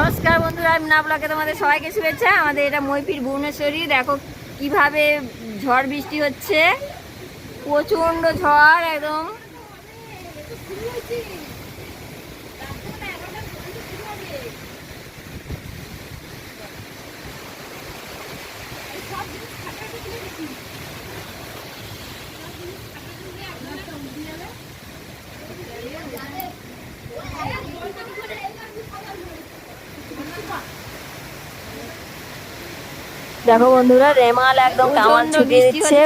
নমস্কার বন্ধুরা, আমি না ব্লকে তোমাদের সবাইকে শুভেচ্ছা। আমাদের এটা মইপির ভুবনেশ্বরী। দেখো কীভাবে ঝড় বৃষ্টি হচ্ছে। প্রচণ্ড ঝড় একদম। দেখো বন্ধুরা রেমাল একদম কামান ছুটিয়ে দিচ্ছে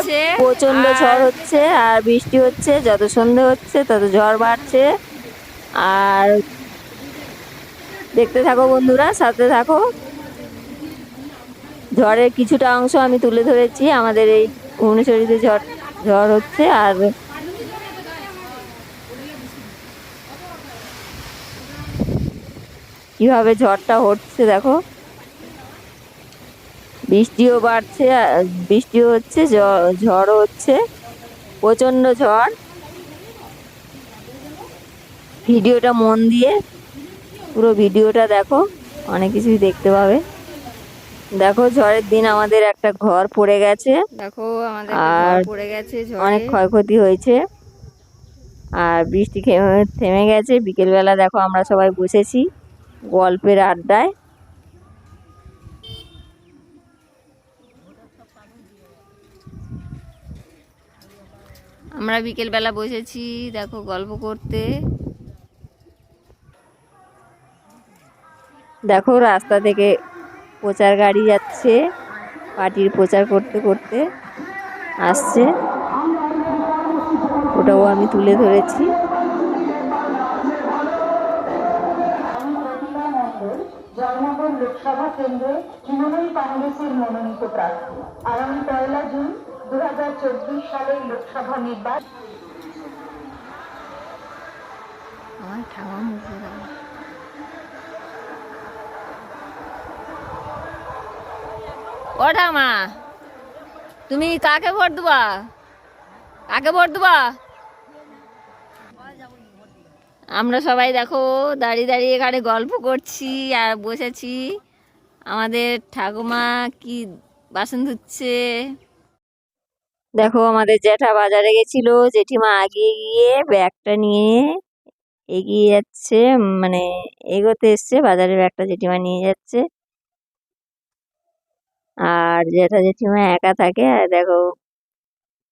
প্রচণ্ড ঝড় হচ্ছে আর বৃষ্টি হচ্ছে যত সন্ধে হচ্ছে তত ঝড় বাড়ছে। আর দেখতে থাকো বন্ধুরা সাথে থাকো। ঝড়ের কিছুটা অংশ আমি তুলে ধরেছি আমাদের এই ভুবনেশ্বরীতে ঝড় ঝড় হচ্ছে আর কীভাবে ঝড়টা হচ্ছে দেখো। বৃষ্টিও বাড়ছে বৃষ্টিও হচ্ছে ঝড়ও হচ্ছে প্রচণ্ড ঝড়। ভিডিওটা মন দিয়ে পুরো ভিডিওটা দেখো অনেক কিছুই দেখতে পাবে। দেখো ঝড়ের দিন আমাদের একটা ঘর পড়ে গেছে। দেখো আমাদের আর পড়ে গেছে অনেক ক্ষয়ক্ষতি হয়েছে। আর বৃষ্টি থেমে গেছে। বিকেলবেলা দেখো আমরা সবাই বসেছি। গল্পের আড্ডায়। আমরা বিকেলবেলা বসেছি দেখো গল্প করতে। দেখো রাস্তা থেকে প্রচার গাড়ি যাচ্ছে পার্টির প্রচার করতে করতে আসছে। ওটাও আমি তুলে ধরেছি। লোকসভা কেন্দ্রে তৃণমূল কংগ্রেসের মনোনীত প্রার্থী। আগামী পয়লা জুন দু সালের লোকসভা নির্বাচন আমার ঠামা তুমি কাকে ভোট দেবা? কাকে ভোট দেবা? আমরা সবাই দেখো দাঁড়িয়ে দাঁড়িয়ে এখানে গল্প করছি আর বসেছি। আমাদের ঠাকুমা কি বাসন ধুচ্ছে। দেখো আমাদের জ্যাঠা বাজারে গেছিল। জেঠিমা আগিয়ে গিয়ে ব্যাগটা নিয়ে এগিয়ে যাচ্ছে মানে এগোতে এসছে। বাজারে ব্যাগটা জেঠিমা নিয়ে যাচ্ছে। আর জ্যাঠা জেঠিমা একা থাকে। আর দেখো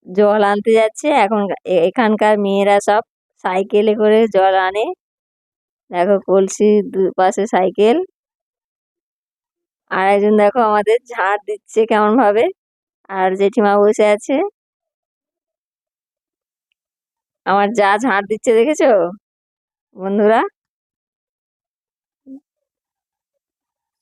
জল আনতে যাচ্ছে। এখন এখানকার মেয়েরা সব সাইকেলে করে জল আনে। দেখো কলসি দুপাশে সাইকেল। আর একজন দেখো আমাদের ঝাড় দিচ্ছে কেমন ভাবে। আর জেঠিমা বসে আছে। আমার যা ঝাড় দিচ্ছে দেখেছ? বন্ধুরা